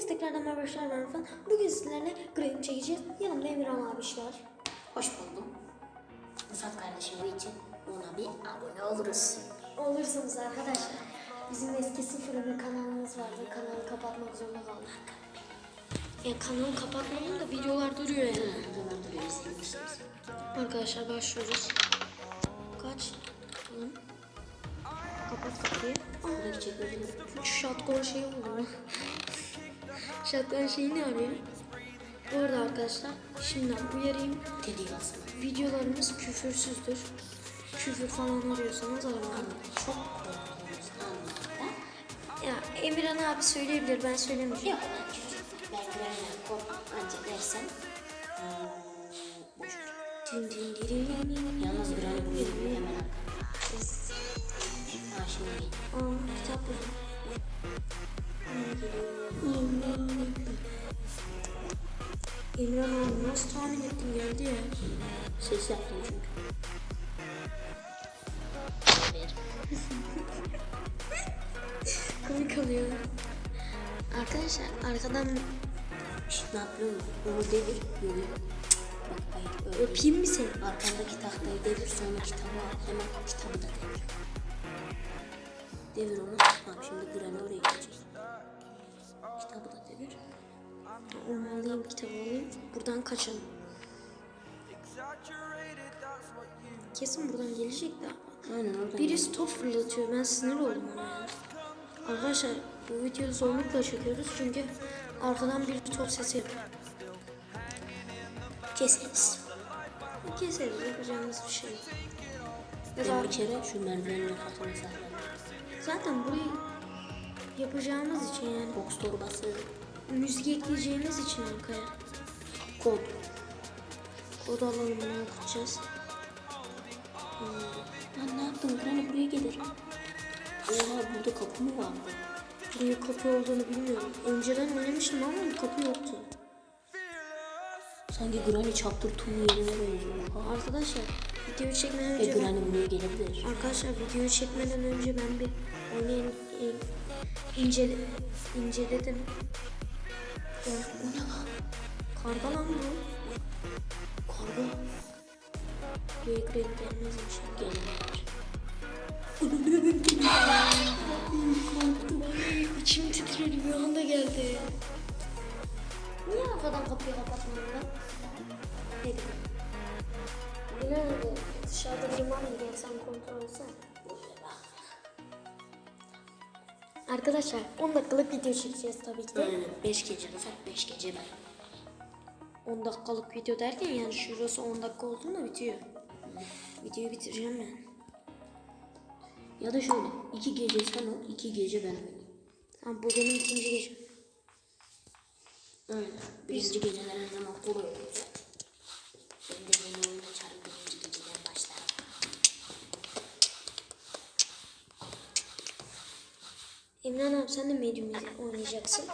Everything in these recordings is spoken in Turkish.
Hepiniz tekrardan merhaba arkadaşlar ben Rıfat. Bugün sizlerle Graham çekeceğiz. Yanımda Emirhan abiş var. Hoş buldum. Rıfat kardeşim için ona bir abone oluruz. Olursunuz arkadaşlar. Bizim eski sıfır bir kanalımız vardı. Kanalı kapatmak zorunda kaldık. Ya kanalı kapatmadım da videolar duruyor yani. Bunlar duruyor izlemişsiniz. Arkadaşlar başlıyoruz. Kaç? Tamam. Kapat kapıyı. Buradaki çekmeceler. Şu shotgun şeyi oldu. Şeyi ne arıyor? Bu arada arkadaşlar şimdiden uyarayım. Alsana. Videolarımız küfürsüzdür. Küfür falan arıyorsanız aramayın. Çok. Ya Emirhan abi söyleyebilir ben söylemeyeceğim. Yok ben küfür. Ben güvenmem korkmam. Ancak dersen. Din din din din din Ses yaptım çünkü. Komik oluyor. Arkadaşlar arkadan ne yapıyorsun? Onu devir. Yok. Bak hayır öyle öpeyim mi seni? Arkandaki tahtayı devir sonra kitabı al. Hemen kitabı da devir. Devir onu. Tamam şimdi Granny oraya gidecek. Kitabı da devir. Onu alayım kitabı alayım. Buradan kaçalım. Kesin buradan gelecek de. Aynen oradan. Birisi top fırlatıyor. Ben sinir oldum ona ya. Arkadaşlar bu videoyu zorlukla çekiyoruz çünkü arkadan bir top sesi yapıyor. Keseriz. Keseriz yapacağımız bir şey. Ya da bir kere şu merdivenin arkasına saklandım. zaten burayı yapacağımız için yani Box torbası. müzik ekleyeceğimiz için arkaya Kod. kod alanını okutacağız. Lan ne yaptın? Granny buraya gelir. Oha burada kapı mı vardı? Buraya kapı olduğunu bilmiyorum. Önceden oynamıştım ama kapı yoktu. Sanki Granny 2 yerine benziyor. Arkadaşlar videoyu çekmeden E önce ben, Granny buraya gelebilir. arkadaşlar videoyu çekmeden önce ben bir oynayın e, ince inceledim. O ne lan? karga lan bu. Karga. Buraya renk gelmez inşallah. Gelir. İçim titredi bir anda geldi. Niye arkadan kapıyı kapatmadın ben? Neydi? Bilmiyorum dışarıda biri var mı diye sen kontrol etsene. Arkadaşlar 10 dakikalık video çekeceğiz tabii ki de. Aynen. 5 gece Rıfat 5 gece ben. 10 dakikalık video derken yani şurası 10 dakika olduğunda bitiyor. Videoyu bitireceğim ben. Ya da şöyle 2 gece sen ol 2 gece ben olayım. Tamam bu benim ikinci gecem. Aynen. Birinci geceler her zaman kolay oluyor zaten. Ben de yeni oyun açarım birinci geceden başlarım. Emran abi sen de medium oynayacaksın.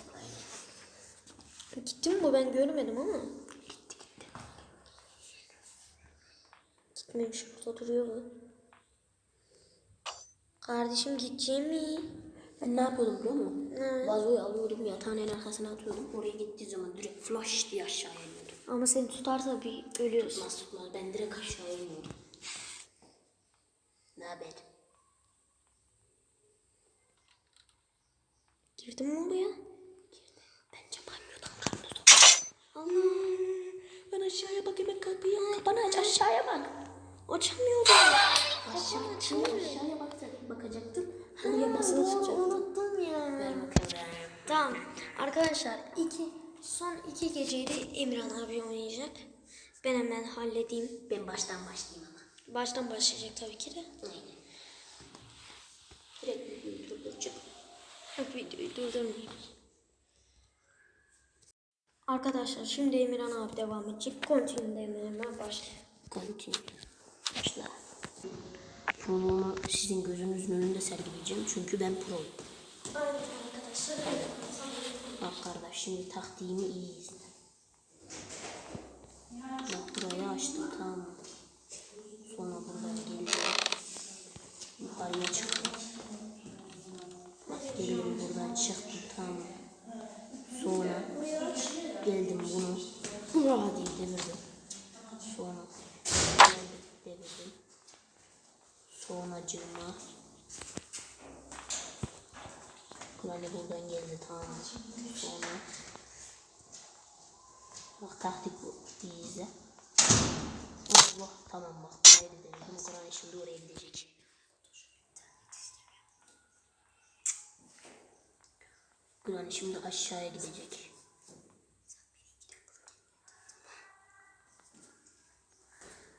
Gitti mi bu ben görmedim ama. Gitmemiş burada duruyor bu. Kardeşim gideceğim mi? Ben ne yapıyordum biliyor musun? Ne? Vazoyu alıyordum yatağın en arkasına atıyordum. Oraya gittiği zaman direkt flash diye aşağıya iniyordum. Ama seni tutarsa bir ölüyorsun. Nasıl tutmaz? Ben direkt aşağıya iniyordum. Ne haber? Girdin mi oraya? Bence banyodan karnı Allah! Ben aşağıya bak hemen kapıyı Bana aç aşağıya bak. Açamıyorum. Aşağı, şimdi aşağıya bak bakacaktın. Oraya basılı tutacaktın. Unuttum ya. Ver bakalım. Tamam. Arkadaşlar iki son iki geceyi de Emirhan abi oynayacak. Ben hemen halledeyim. Ben baştan başlayayım ama. Baştan başlayacak tabii ki de. Aynen. Direkt videoyu. Yok durdurmayayım. Arkadaşlar şimdi Emirhan abi devam edecek. Continue Emirhan başlayalım. Continue. Başla. Pro'mu sizin gözünüzün önünde sergileyeceğim. Çünkü ben pro'yum. Aynen arkadaşlar. Bak kardeş şimdi taktiğimi iyi izle. Bak burayı açtım tamam? Sonra buradan geldim. Yukarıya çıktım. Bak geldim buradan çıktım tamam mı? Sonra Granny buradan geldi tamam. Sonra bak taktik bu. İzle. Allah tamam bak buraya dedim. Bu Granny şimdi oraya gidecek. Granny şimdi aşağıya gidecek.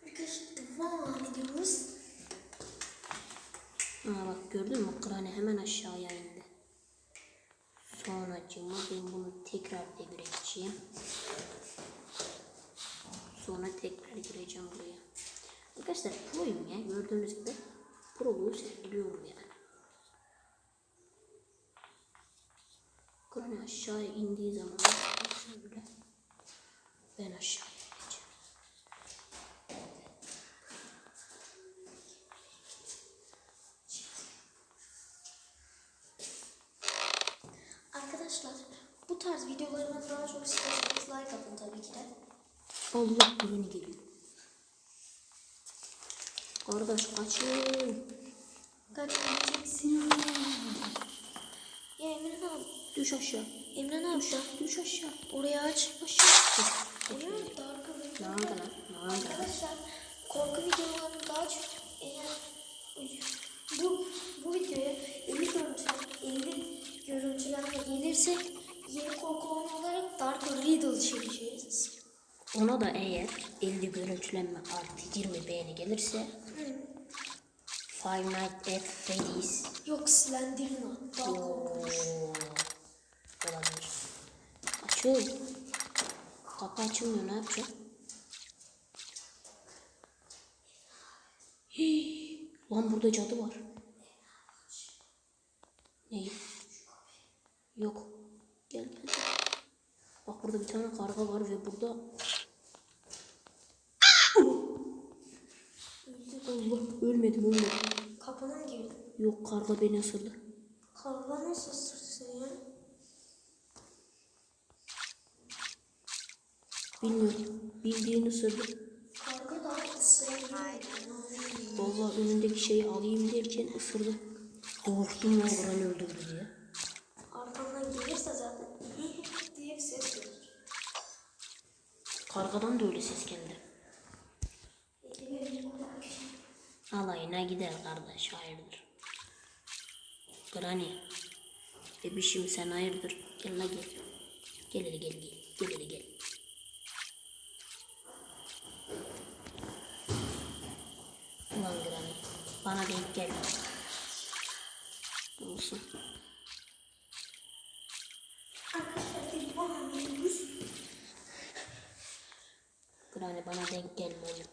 Arkadaşlar devam ediyoruz. Aa bak gördün mü? Granny hemen aşağıya indi. Sonracığıma ben bunu tekrar devireceğim. Sonra tekrar gireceğim buraya. Arkadaşlar proyum ya. Gördüğünüz gibi proluğu sergiliyorum yani. Granny aşağıya indiği zaman şöyle ben aşağıya ineceğim. Arkadaşlar bu tarz videolarıma daha çok istiyorsanız like atın tabii ki de. Allah Granny geliyor. Kardeş kaçın. Kaç gideceksin? Ya Emre abi. Düş aşağı. Emre abi da Düş aşağı. oraya aç. Aşağı. Emre abi daha arkamda. Ne oldu lan? Ne oldu? Arkadaşlar korku videolarını daha çok eğer bu bu videoya 50 görüntüler 50 görüntülenme gelirse yeni korku olarak Dark Riddle çekeceğiz. Ona da eğer 50 görüntülenme artı 20 beğeni gelirse Five Nights at Freddy's Yok Slenderman. Daha Oo, korkunç. olabilir. Açıl. Kapı açılmıyor ne yapacağım? Hii, lan burada cadı var. Neyi? Yok. Gel. gel. Bak burada bir tane karga var ve burada Allah ölmedim ölmedim. Kapına mı girdin? Yok karga beni ısırdı. Karga nasıl ısırdı seni ya? Bilmiyorum. Bildiğini ısırdı. Karga daha ısırabiliyor. Vallahi önündeki şeyi alayım derken ısırdı. Korktum ya Orhan öldürdü diye. Arkamdan gelirse zaten diye bir ses gelir. Kargadan da öyle ses geldi. Alayına gider kardeş hayırdır. Granny. Bebişim sen hayırdır. Gel la gel. Gel hele gel gel. Gel hele gel. Ulan Granny. Bana denk gel. Olsun. Granny bana denk gelme oğlum.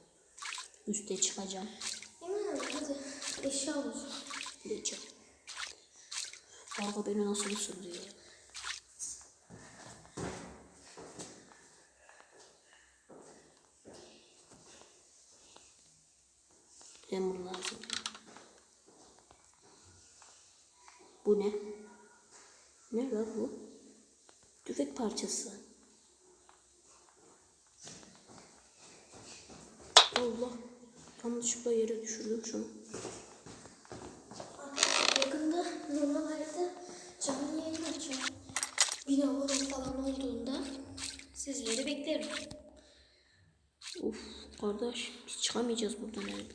Üste çıkacağım. Hadi eşya olur. Geçeceğim. Karga beni nasıl ısırdı ya? Hammer lazım. Bu ne? Ne lan bu? Tüfek parçası. Allah. Yanlışlıkla yere düşürdüm şunu. Yakında normal hayatta canlı yayın açacağım. Bin abone falan olduğunda sizleri beklerim. Of kardeş biz çıkamayacağız buradan herhalde.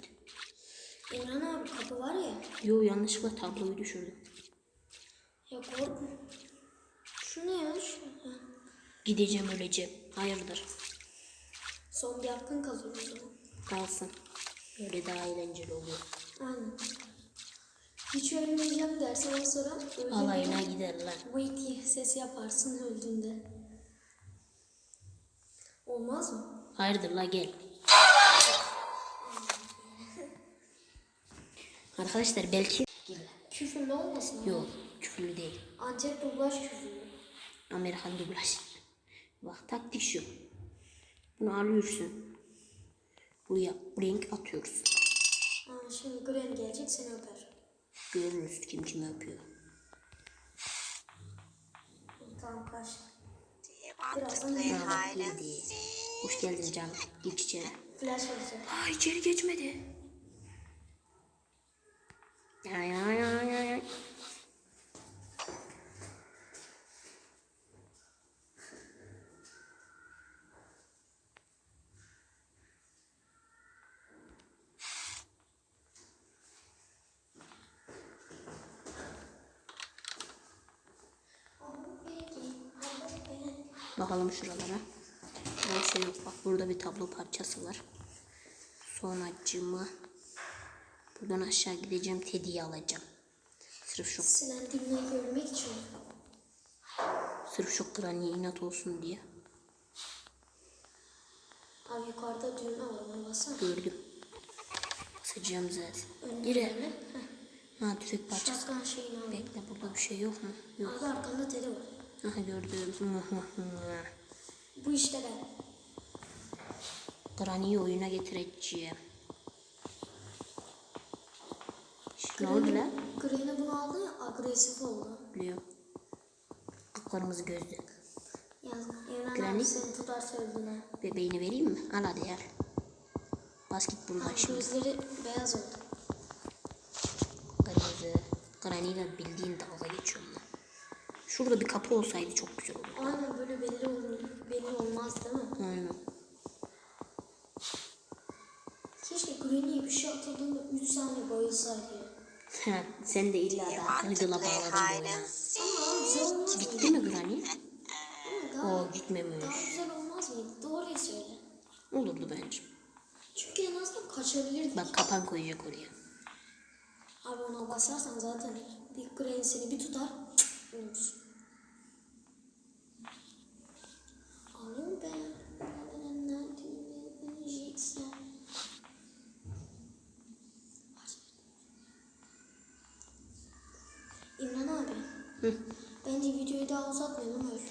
Emran abi kapı var ya. Yo yanlışlıkla tabloyu düşürdüm. Ya korkma. Şu ne ya? Şu. Gideceğim öleceğim. Hayırdır? Son bir hakkın kalır o zaman. Kalsın. Böyle daha eğlenceli oluyor. Aynen. Hiç ölmeyeceğim dersen sonra öldüğünde Alayına gider lan. wait diye ses yaparsın öldüğünde. Olmaz mı? Hayırdır la gel. Arkadaşlar belki... Küfürlü olmasın ama. Yok küfürlü değil. Ancak dublaj küfürlü. Amerikan dublaj. Bak taktik şu. Bunu alıyorsun. Buraya blink atıyoruz. Ha, şimdi Granny gelecek seni öper. Görürüz kim kimi öpüyor. Tamam kaç. Birazdan and girdi. Hoş geldin canım. Geç içeri. Flash olacak. Ay içeri geçmedi. Ay ay ay Bakalım şuralara. Bir şey yok. Bak burada bir tablo parçası var. Sonra cıma. Buradan aşağı gideceğim. Teddy'yi alacağım. Sırf şu, Silendiğimden görmek için. sırf şu Granny'e inat olsun diye. Abi yukarıda düğme var ona bassana. Gördüm. Basacağım zaten. Böyle. Heh. Ha tüfek parçası. Şapkan şeyini al. Bekle burada bir şey yok mu? Yok. Abi arkanda teli var. Aha gördüm. Bu işte ben. Granny'yi oyuna getireceğim. Ne oldu lan? Green'e bunu aldı ya agresif oldu. Biliyor. Kıpkırmızı gözlü. Ya Evren Granny? abi seni tutar söylediğine. Bebeğini vereyim mi? Al hadi gel. Bas git buradan şimdi. Gözleri beyaz oldu. Kırmızı. Granny ile bildiğin dalga geçiyorum ben. Şurada bir kapı olsaydı çok güzel olurdu. Aynen böyle belli, olur, belli olmaz değil mi? Aynen. Keşke Green'e bir şey atıldığında 3 saniye bayılsaydı ya. Sen de illa da hıydına bağladın bu mıydı? Gitti mi Granny? O gitmemiş. daha güzel olmaz mıydı? Doğruyu söyle. Olurdu bence. Çünkü en azından kaçabilirdik. Bak kapan koyacak oraya. Abi ona basarsan zaten bir Green seni bir tutar. Ölürsün. Alın be. İmran abi. Hı. Bence videoyu daha uzatmayalım öyle.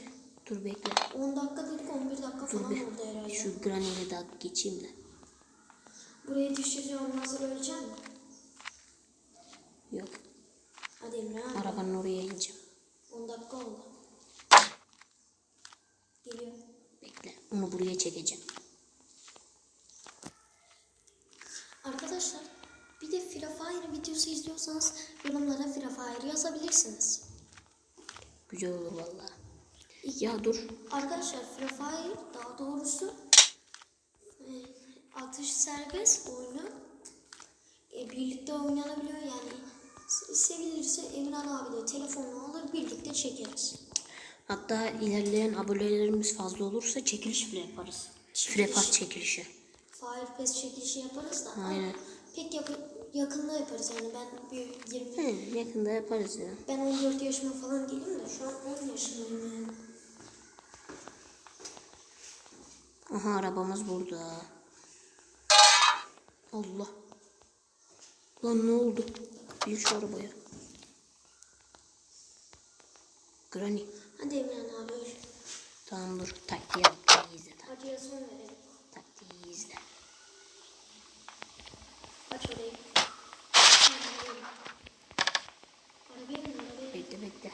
Dur bekle. 10 dakika dedik 11 dakika Dur falan bir. oldu herhalde. Şu Granny ile daha geçeyim de. Buraya düşeceğim sonra öleceğim mi? Yok. Hadi İmran abi. Arabanın oraya ineceğim. 10 dakika oldu. Geliyor. Bekle. Onu buraya çekeceğim. Arkadaşlar bir de Free videosu izliyorsanız yorumlara Free yazabilirsiniz. Güzel olur vallahi. Ya dur. Arkadaşlar Free daha doğrusu e, atış serbest oyunu e, birlikte oynanabiliyor yani sevilirse Emran abi de telefonunu alır birlikte çekeriz. Hatta ilerleyen abonelerimiz fazla olursa çekiliş bile yaparız. Free Pass çekilişi. Fire Pass çekilişi yaparız da Aynen. pek yakın, yakında yaparız yani ben bir 20 He, yakında yaparız ya. ben 14 yaşıma falan geldim de şu an 10 yaşındayım yani. Aha arabamız burada. Allah. Lan ne oldu? Bin şu arabaya. Granny. Hadi Emran abi. Tamam dur. Taktiğe bak. iyi izle. tamam. Acıya son verelim. Taktiği izle. Aç orayı. Arabaya bin arabaya. Bekle bekle.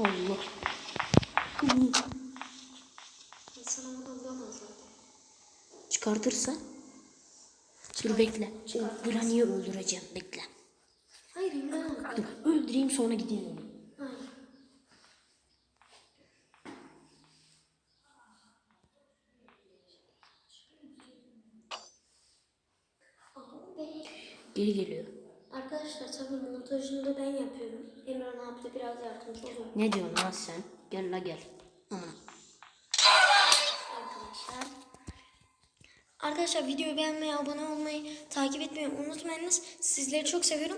Allah. Hı. Sana oradan bulamazlar. Çıkartırsa. Dur bekle. O Granny'yi öldüreceğim. Bekle. Hayır abi. Dur öldüreyim sonra gideyim onu. Geri geliyor. Arkadaşlar tabii montajını da ben yapıyorum. Emran abi de biraz yardımcı olur. Ne diyorsun lan sen? Gel la gel. Aman. Arkadaşlar. Arkadaşlar videoyu beğenmeyi, abone olmayı, takip etmeyi unutmayınız. Sizleri çok seviyorum.